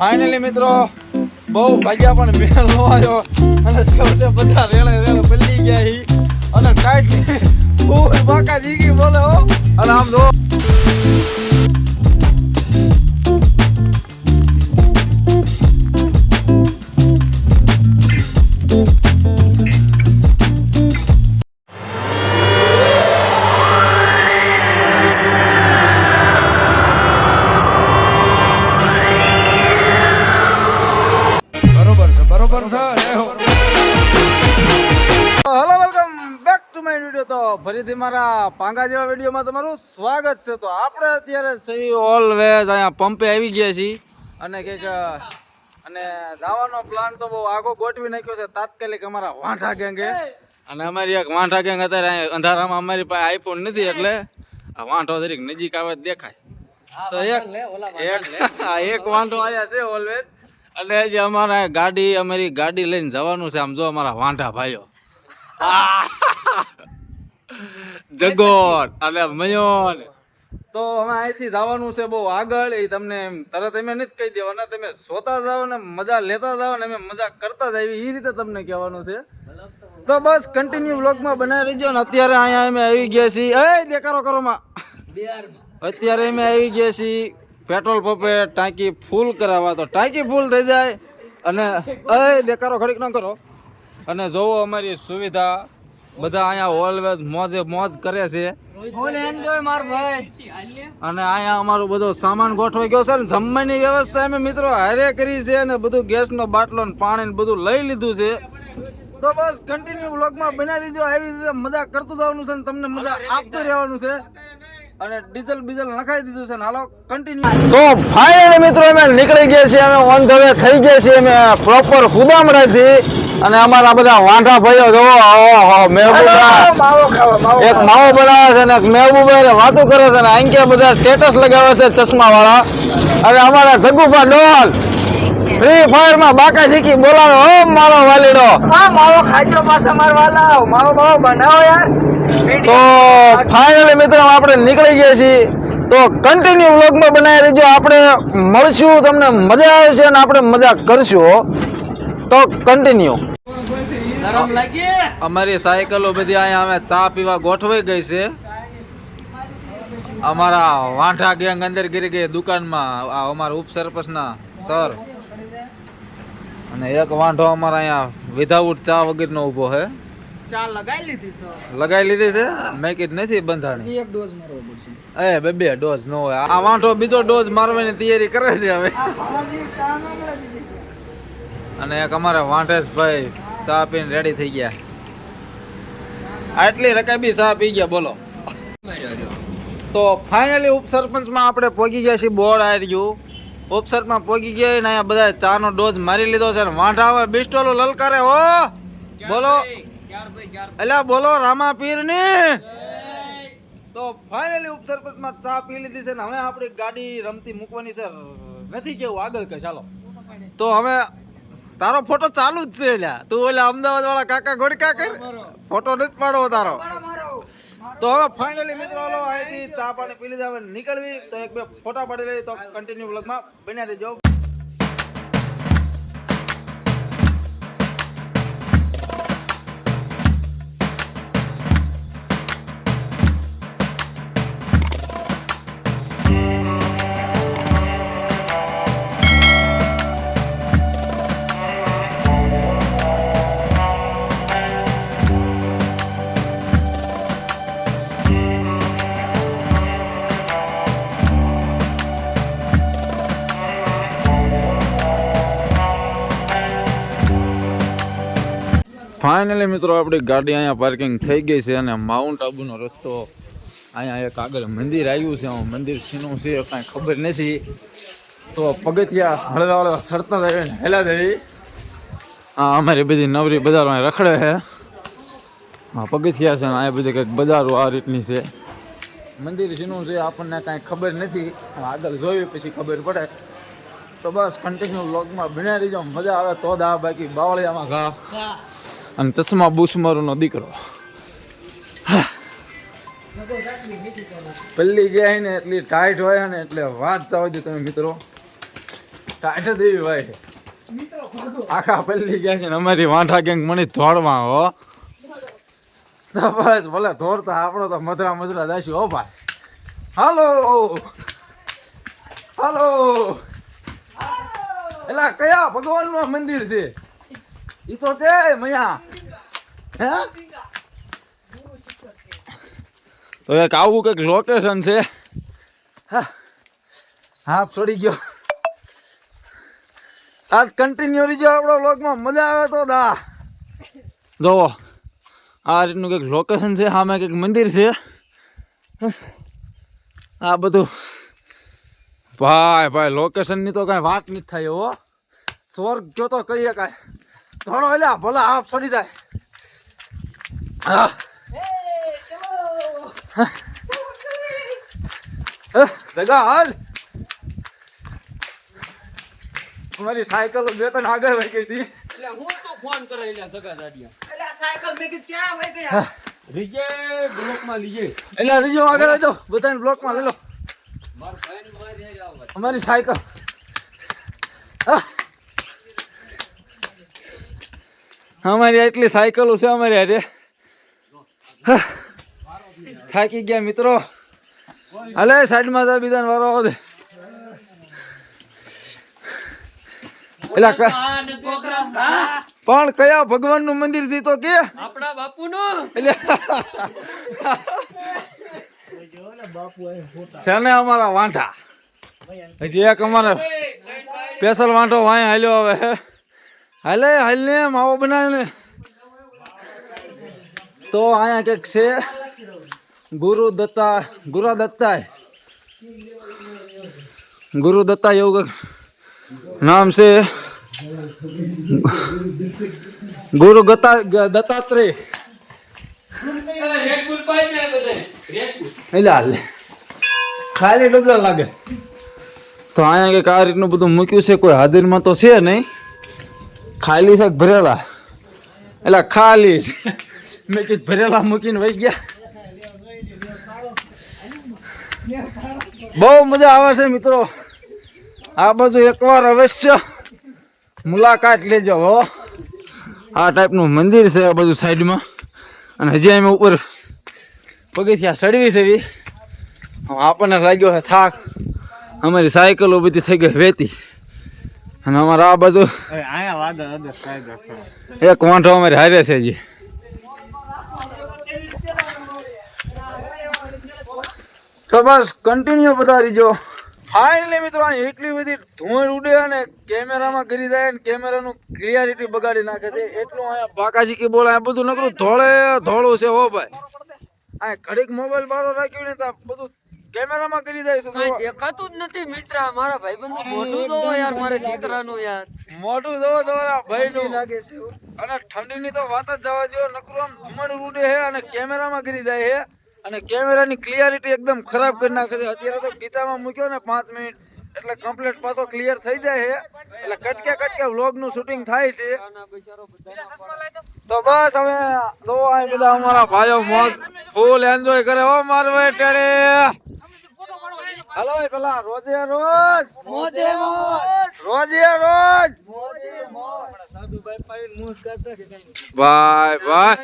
Finally મિત્રો, બહુ ભાગ્યા પણ નો આવ્યો. અને છેવટે બધા રેળે રેળે પલ્લી ગયા હી. અને ટાઈટ ફૂલ બાકા જીગી બોલે હો. અને આમ જો. મારા પાંગા જેવા વિડીયોમાં તમારું સ્વાગત છે. તો આપણે અત્યારે સહી ઓલવેઝ અહીંયા પંપે આવી ગયા છીએ. અને કંઈક અને જવાનો પ્લાન તો બહુ આગો ગોઠવી નાખ્યો છે. તાત્કાલિક અમારા વાંઠા ગેંગે. અને અમારી એક વાંઠા ગેંગ અત્યારે અહીંયા અંધારામાં અમારી પાસે આઈફોન નથી એટલે આ વાંઠો તરીક નજીક આવે દેખાય. તો એક એક આ એક વાંધો આયા છે ઓલવેઝ અને જે અમારા ગાડી અમારી ગાડી લઈને જવાનું છે આમ જો અમારા વાંઢા ભાઈઓ. જગોર અને મયોન. તો અમે અહીંથી જવાનું છે બહુ આગળ એ તમને એમ તરત અમે નથી કહી દેવાના તમે સોતા જાઓ ને મજા લેતા જાઓ ને અમે મજા કરતા જ આવી એ રીતે તમને કહેવાનું છે. તો બસ કન્ટિન્યુ વ્લોગમાં બનાવી રહેજો ને અત્યારે અહીંયા અમે આવી ગયા છીએ. એ દેખારો કરો માં. અત્યારે અમે આવી ગયા છીએ પેટ્રોલ પંપે ટાંકી ફૂલ કરાવવા તો ટાંકી ફૂલ થઈ જાય. અને એ દેખારો ખડીક ન કરો. અને જોવો અમારી સુવિધા. બધા અહીંયા ઓલવેઝ મોજે મોજ કરે છે. અને અહીંયા અમારો બધો સામાન ગોઠવાઈ ગયો છે ને જમવાની વ્યવસ્થા અમે મિત્રો હારે કરી છે અને બધું ગેસનો બાટલો ને પાણી બધું લઈ લીધું છે. તો બસ કન્ટિન્યુ વ્લોગમાં બનાવી દીધો આવી રીતે મજા કરતું જવાનું છે ને તમને મજા આપતું રહેવાનું છે. અને ડીઝલ બીઝલ નખાઈ દીધું છે હાલો કન્ટિન્યુ તો ફાઇનલી મિત્રો અમે નીકળી ગયા છીએ અમે ઓન ધ વે થઈ ગયા છીએ અમે પ્રોપર ખુદામડાથી અને અમારા બધા વાંઢા ભાઈઓ જોવો મહેબૂબા. એક માવો બનાવે છે ને એક મહેબૂબા ને વાતો કરે છે ને આંકે બધા સ્ટેટસ લગાવે છે ચશ્મા વાળા અને અમારા જગુભા ડોલ ફ્રી ફાયરમાં બાકા જીકી બોલાવે. ઓ મારો વાલીડો. માવો ખાજો પાછા મારવા લાવ. માવો માવો બનાવો યાર. તો ફાઇનલી મિત્રો આપણે નીકળી ગયા છીએ. તો કન્ટિન્યુ વ્લોગમાં બનાવી રહેજો આપણે મળશું તમને મજા આવશે અને આપણે મજા કરશું તો કન્ટિન્યુ અમારી સાયકલો બધી અહીંયા અમે ચા પીવા ગોઠવાઈ ગઈ છે. અમારા વાંઠા ગેંગ અંદર ગીરી ગઈ દુકાનમાં આ અમારા ઉપસરપંચના સર. અને એક વાંઢો અમારા અહીંયા વિધાઉટ ચા વગરનો ઊભો છે. ચા લગાઈ લીધી સર લગાઈ લીધી છે? મેં કીધું નથી બંધાણી એક ડોઝ મારવો પડશે. એ બે બે ડોઝ નો હોય. આ વાંઠો બીજો ડોઝ મારવાની તૈયારી કરે છે હવે. ચા ન અને એક અમારા વાંઠેશભાઈ ચા પીને રેડી થઈ ગયા. આટલી રકાબી ચા પી ગયા બોલો. તો ફાઇનલી ઉપસરપંચમાં આપણે પહોંચી ગયા છીએ બોર્ડ આવી ગયું ઉપસરપંચમાં પહોંચી ગયા ને અહીંયા બધા ચાનો ડોઝ મારી લીધો છે ને વાંઢા હવે બિસ્ટોલો લલકારે હો! બોલો. અલ્યા બોલો, રામા પીરની તો ફાઇનલી માં ચા પી લીધી છે ને હવે આપણી ગાડી રમતી મૂકવાની છે. નથી કેવું, આગળ કે ચાલો. તો હવે તારો ફોટો ચાલુ જ છે એટલે તું ઓલા અમદાવાદ વાળા કાકા ગોડકા કર. ફોટો નથી પાડવો તારો. તો હવે ફાઇનલી મિત્રો અહીંથી ચા પાણી પી લીધા, હવે નીકળવી. તો એક બે ફોટા પાડી લઈ તો કન્ટિન્યુ વ્લોગમાં બન્યા રહેજો. ફાઇનલી મિત્રો, આપણી ગાડી અહીંયા પાર્કિંગ થઈ ગઈ છે અને માઉન્ટ આબુનો રસ્તો અહીંયા એક આગળ મંદિર આવ્યું છે. મંદિર શીનું છે કાંઈ ખબર નથી. તો પગથિયા હળવા હળવા સરતા જાય ને હેલા થઈ આ અમારી બધી નવરી બજારો અહીં રખડે છે. હા પગથિયા છે આ બધી કંઈક બજારો આ રીતની છે. મંદિર શીનું છે આપણને કાંઈ ખબર નથી. આગળ જોયું પછી ખબર પડે. તો બસ કન્ટિન્યુ બ્લોગમાં ભીણા રહીજો મજા આવે તો દા બાકી બાવળિયામાં ઘા. અને ચશ્મા બુશ્મરનો દીકરો. પલ્લી ગયા ને એટલી ટાઈટ હોય ને એટલે વાત દો તમે મિત્રો. કાઢે દેવી ભાઈ આખા પલ્લી ગયા છે ને અમારી વાંઠા ગેંગ મને ધોળમાં હો. બસ ભલે ધોરતા આપણો તો મધરા મધરા દાસી હો ભાઈ. હાલો. હાલો. એલા કયા ભગવાનનું મંદિર છે? ઈ તો કે મયા. હે? તો એક આવું કંઈક લોકેશન છે. હા. હાફ છોડી ગયો. આજ કન્ટિન્યુ રહીજો આપણો વ્લોગમાં મજા આવે તો દા. જોવો આ રીતનું કંઈક લોકેશન છે સામે કંઈક મંદિર છે. આ બધું. ભાઈ ભાઈ લોકેશનની તો કાંઈ વાત નથી થાય હો. સ્વર્ગ જો તો કહીએ કાંઈ. થોડો એટલે ભલે હાફ સડી જાય. જગા હાલ. અમારી સાયકલ બે તને આગળ વહી ગઈ હતી. એટલે હું તો ફોન કરે એટલે સગા દાડિયા. એટલે સાયકલ મેં કીધું ચા વહી ગયા રીજે બ્લોકમાં લીજે. એટલે રીજો આગળ આવી જાઓ બધાને બ્લોકમાં લઈ લો. માર ભાઈને મારી આવવા અમારી સાયકલ. અમારી એટલી સાયકલો છે અમારી હારે. થાકી ગયા મિત્રો. હાલે સાઈડમાં જા બીજા વારો આવો દે. ને પણ કયા ભગવાનનું મંદિર છે તો કે? આપણા બાપુનું. એટલે છે ને અમારા વાંઠા હજી એક અમારા સ્પેશલ વાંઠો વાય હાલ્યો હવે હાલે, હાલ ને માવો બનાવીને. તો અહીંયા કંઈક છે? ગુરુ દત્તા ગુરુ દત્તા ગુરુ દત્તા એવું કંઈક નામ છે. ગુરુ ગતા, દત્તાત્રેય. ખાલી ડબલા લાગે. તો અહીંયા કંઈક આ રીતનું બધું મૂક્યું છે, કોઈ હાજરીમાં તો છે નહીં. ખાલી છે ભરેલા? એટલે ખાલી છે. મેં કીધું ભરેલા મૂકીને વહી ગયા. બહુ મજા આવે છે મિત્રો. આ બાજુ એકવાર અવશ્ય મુલાકાત લેજો હો. આ ટાઈપનું મંદિર છે આ બાજુ સાઈડમાં. અને હજી અમે ઉપર પગથિયા ચડવી છે એવી. આપણને લાગ્યો છે, થાક, અમારી સાયકલો બધી થઈ ગઈ વેતી. અને અમારા આ બાજુ એક વાંઢો અમારી હારે છે જી તો બસ કન્ટિન્યુ બધા જો. ફાઇનલી મિત્રો અહીં એટલી બધી ધુમ્મસ ઉડે અને કેમેરામાં ગરી જાય ને કેમેરાનું ક્લિયરિટી બગાડી નાખે છે. એટલું અહીંયા બાકાજી કી બોલે આ બધું નકરું ધોળે ધોળું છે હો ભાઈ. આ ઘડીક મોબાઈલ બારો રાખ્યું ને તો આ બધું કેમેરામાં કરી જાય છે કાંઈ દેખાતું જ નથી મિત્ર મારા ભાઈબંધનું મોઢું જોવો યાર મારે દીકરાનું યાર. મોઢું જોવો તમારા ભાઈનું. લાગે છે અને ઠંડીની તો વાત જ જવા દો નકરું આમ ધુમડ ઉડે છે અને કેમેરામાં કરી જાય છે અને કેમેરાની ક્લિયરિટી એકદમ ખરાબ કરી નાખે છે. અત્યારે તો ગીતામાં મૂક્યો ને પાંચ મિનિટ. એટલે કમ્પ્લીટ પાછો ક્લિયર થઈ જાય છે. એટલે કટકે કટકે વ્લોગનું શૂટિંગ થાય છે. તો બસ હવે જો આ બધા અમારા ભાઈઓ મોજ ફૂલ એન્જોય કરે ઓ મારું ટેડે. હાલો પેલા રોજે રોજ. મોજે મોજ. રોજે રોજ. મોજે મોજ. બાય બાય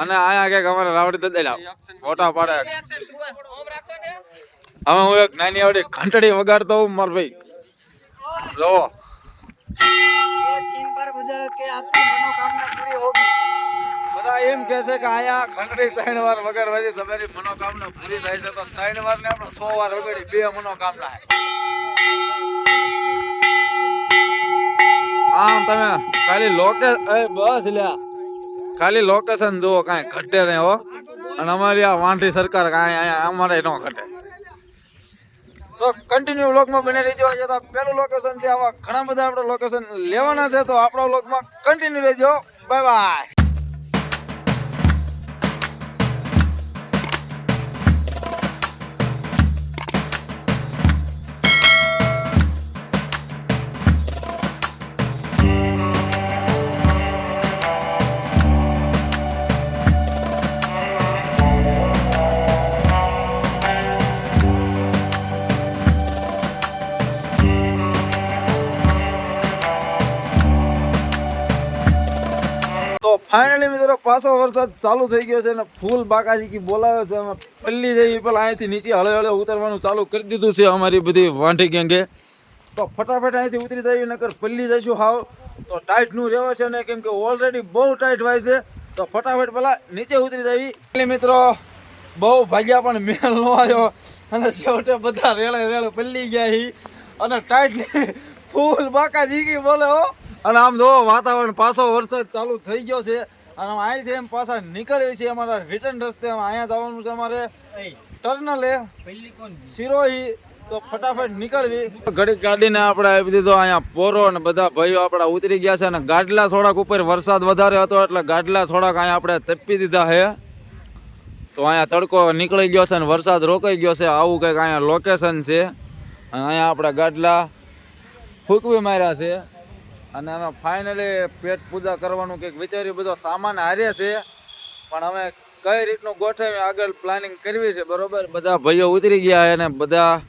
અને આયા કે અમારે રાવડી દે લાવ. ફોટા પાડે. આમાં હું એક નાની આવડી ઘંટડી વગાડતો હું માર ભાઈ. જો બધા એમ કે છે કે આયા ઘંટડી ત્રણ વાર વગાડવાથી તમારી મનોકામના પૂરી થાય છે. તો ત્રણ વાર ને આપણે સો વાર વગાડી બે મનોકામના. આમ તમે ખાલી લોકે બસ લ્યા. ખાલી લોકેશન જુઓ કાંઈ ઘટે નહીં હો. અને અમારી આ વાંઠી સરકાર કાંઈ અમારે ન ઘટે. તો કન્ટિન્યુ વ્લોગમાં બને રહેજો. આજે તો પેલું લોકેશન છે. આવા ઘણા બધા આપણે લોકેશન લેવાના છે. તો આપણા વ્લોગમાં કન્ટિન્યુ રહેજો. બાય બાય પાછો વરસાદ ચાલુ થઈ ગયો છે અને ફૂલ બાકાજી કી બોલાવે છે. અમે પલ્લી જઈ પેલા અહીંથી નીચે હળે હળે ઉતરવાનું ચાલુ કરી દીધું છે અમારી બધી વાંઢી ગેંગે. તો ફટાફટ અહીંથી ઉતરી જઈએ નકર પલ્લી જઈશું હાવ. તો ટાઈટનું રહેવા છે ને કેમ કે ઓલરેડી બહુ ટાઈટ હોય છે. તો ફટાફટ પેલા નીચે ઉતરી જવી. એટલે મિત્રો, બહુ ભાગ્યા પણ મેળ નો આવ્યો. અને છેવટે બધા રેળે રેળે પલ્લી ગયા હી. અને ટાઈટ ફૂલ બાકા જીગી બોલે હો. અને આમ જો વાતાવરણ પાછો વરસાદ ચાલુ થઈ ગયો છે. અને અહીંથી એમ પાછા નીકળીએ છીએ અમારા રિટર્ન રસ્તે. અહીંયા જવાનું છે અમારે ટર્નલે. સિરોહી તો ફટાફટ નીકળવી. ઘડીક ગાડીને આપણે આપી દીધો અહીંયા પોરો અને બધા ભાઈઓ આપણા ઉતરી ગયા છે અને ગાડલા થોડાક ઉપર વરસાદ વધારે હતો એટલે ગાડલા થોડાક અહીંયા આપણે તપી દીધા છે. તો અહીંયા તડકો નીકળી ગયો છે અને વરસાદ રોકાઈ ગયો છે. આવું કંઈક અહીંયા લોકેશન છે. અને અહીંયા આપણા ગાડલા ફૂંકવી માર્યા છે. અને અમે ફાઇનલી પેટ પૂજા કરવાનું કંઈક વિચાર્યું, બધો સામાન હારે છે. પણ અમે કઈ રીતનું ગોઠવી આગળ પ્લાનિંગ કરવી છે, બરોબર? બધા ભાઈઓ ઉતરી ગયા અને બધા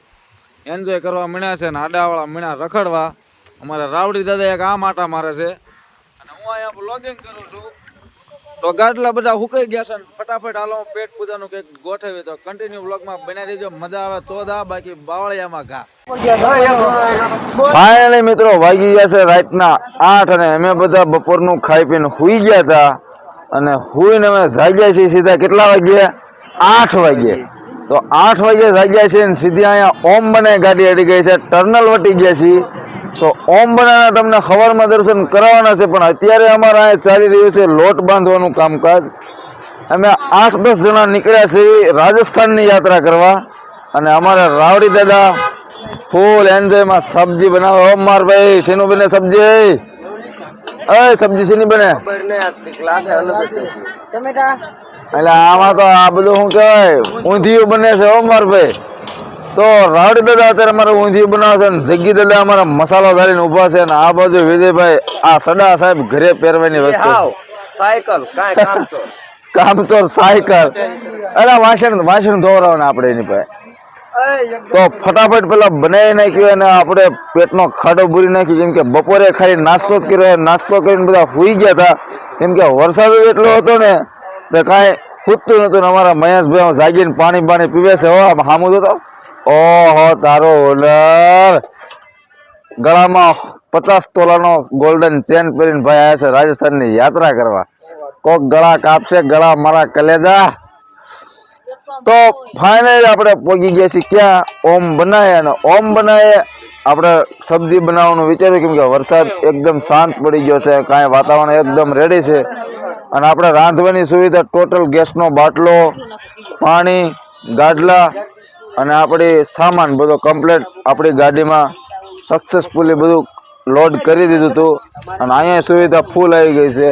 એન્જોય કરવા મળ્યા છે અને આડાવાળા મીણા રખડવા. અમારા રાવડી દાદા એક આ માટા મારે છે. અને હું અહીંયા બ્લોગિંગ કરું છું. તો ગાટલા બધા હુકાઈ ગયા છે ફટાફટ હાલો પેટ પૂજાનું કંઈક ગોઠવી તો કન્ટિન્યુ બ્લોગમાં બનાવી દેજો. મજા આવે તો દા બાકી બાવળિયામાં ઘા. ફાઇનલી મિત્રો વાગી ગયા છે રાતના આઠ અને અમે બધા બપોરનું ખાઈ પીને હુઈ ગયા હતા અને હુઈને અમે જાગ્યા છીએ સીધા કેટલા વાગ્યે? આઠ વાગ્યે. તો આઠ વાગ્યે જાગ્યા છીએ ને સીધી અહીંયા ઓમ બને ગાડી અડી ગઈ છે. ટર્નલ વટી ગયા છીએ. તો ઓમ બનાના તમને ખબરમાં દર્શન કરાવવાના છે પણ અત્યારે અમારે અહીંયા ચાલી રહ્યું છે લોટ બાંધવાનું કામકાજ. અમે આઠ દસ જણા નીકળ્યા છીએ રાજસ્થાનની યાત્રા કરવા અને અમારા રાવડી દાદા ફૂલ એન્જોયમાં સબ્જી બનાવે. ઓમ માર ભાઈ શેનું બને સબ્જી? અય સબ્જી શેની બને? એટલે આમાં તો આ બધું શું કહેવાય? ઊંધિયું બને છે ઓમ માર ભાઈ તો રાડ દાદા અત્યારે અમારે ઊંધિયું બનાવે છે અને જગ્ગી દાદા અમારા મસાલો ધારીને ઊભા છે અને આ બાજુ વિજયભાઈ આ સડા સાહેબ ઘરે પહેરવાની વસ્તુ સાયકલ કાંઈ કામચોર સાયકલ. અરે વાસણ વાસણ ધોવરાવને આપણે એની પાસે. તો ફટાફટ પેલા બનાવી નાખ્યું અને આપણે પેટનો ખાડો ભૂરી નાખ્યો કેમ કે બપોરે ખાલી નાસ્તો જ કર્યો નાસ્તો કરીને બધા સુઈ ગયા હતા. કેમ કે વરસાદ એટલો હતો ને તો કાંઈ ખૂટતું નતું ને અમારા મહેશભાઈ જાગીને પાણી પાણી પીવે છે હો સામું તો ઓહો, તારો ઓલર ગળામાં પચાસ તોલાનો ગોલ્ડન ચેન પહેરીને ભાઈ આવ્યા છે રાજસ્થાનની યાત્રા કરવા. કોક ગળા કાપશે, ગળા મારા કલેજા. તો ફાઇનલી આપણે પહોંચી ગયા છીએ ક્યાં? ઓમ બનાવે અને ઓમ બનાવે આપણે સબ્જી બનાવવાનું વિચાર્યું કેમ કે વરસાદ એકદમ શાંત પડી ગયો છે, કાંઈ વાતાવરણ એકદમ રેડી છે. અને આપણે રાંધવાની સુવિધા ટોટલ ગેસનો બાટલો, પાણી, ગાડલા અને આપણી સામાન બધો કમ્પ્લેટ આપણી ગાડીમાં સક્સેસફુલી બધું લોડ કરી દીધું હતું. અને અહીંયા સુવિધા ફૂલ આવી ગઈ છે.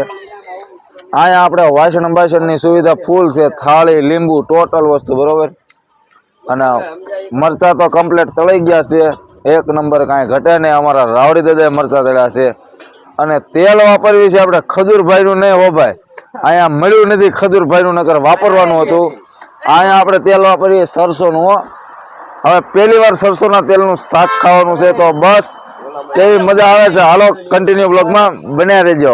અહીંયા આપણે વાસણ બાસણની સુવિધા ફૂલ છે. થાળી, લીંબુ ટોટલ વસ્તુ, બરાબર? અને મરચા તો કમ્પ્લેટ તળાઈ ગયા છે. એક નંબર કાંઈ ઘટે નહીં. અમારા રાવડી દાદાએ મરચા તળ્યા છે. અને તેલ વાપરવી છે આપણે ખજૂરભાઈનું નહીં હો ભાઈ. અહીંયા મળ્યું નથી ખજૂરભાઈનું નગર વાપરવાનું હતું. અહીંયા આપણે તેલ વાપરીએ સરસોનું હવે પહેલી વાર સરસોના તેલનું શાક ખાવાનું છે તો બસ, કેવી મજા આવે છે. હાલો કન્ટિન્યુ બ્લોગમાં બન્યા રહેજો.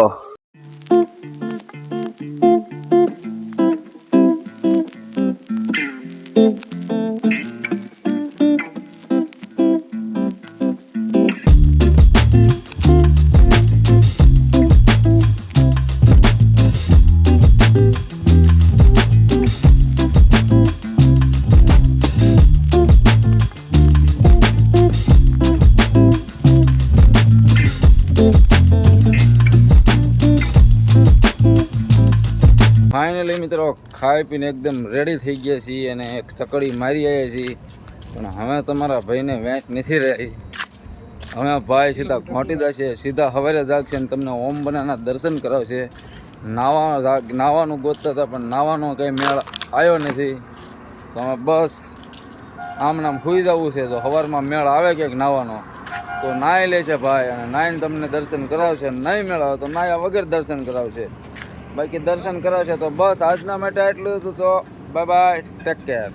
ખાઈ પીને એકદમ રેડી થઈ ગયા છીએ અને એક ચકડી મારી આવ્યા છીએ. પણ હવે તમારા ભાઈને વેચ નથી રહી. હવે ભાઈ સીધા ઘોંટી દેશે સીધા હવારે જાગશે અને તમને ઓમ બનાના દર્શન કરાવશે. નાવા નાવાનું ગોતતા હતા, પણ નાવાનો કંઈ મેળ આવ્યો નથી. તો અમે બસ આમ સુઈ જવું છે. તો સવારમાં મેળ આવે ક્યાંક નાવાનો, તો નાહી લે છે ભાઈ અને નાહીને તમને દર્શન કરાવશે. નહીં મેળ આવે તો નાહ્યા વગર દર્શન કરાવશે. બાકી દર્શન કરાવશે તો બસ આજના માટે આટલું હતું તો બાય બાય ટેક કેર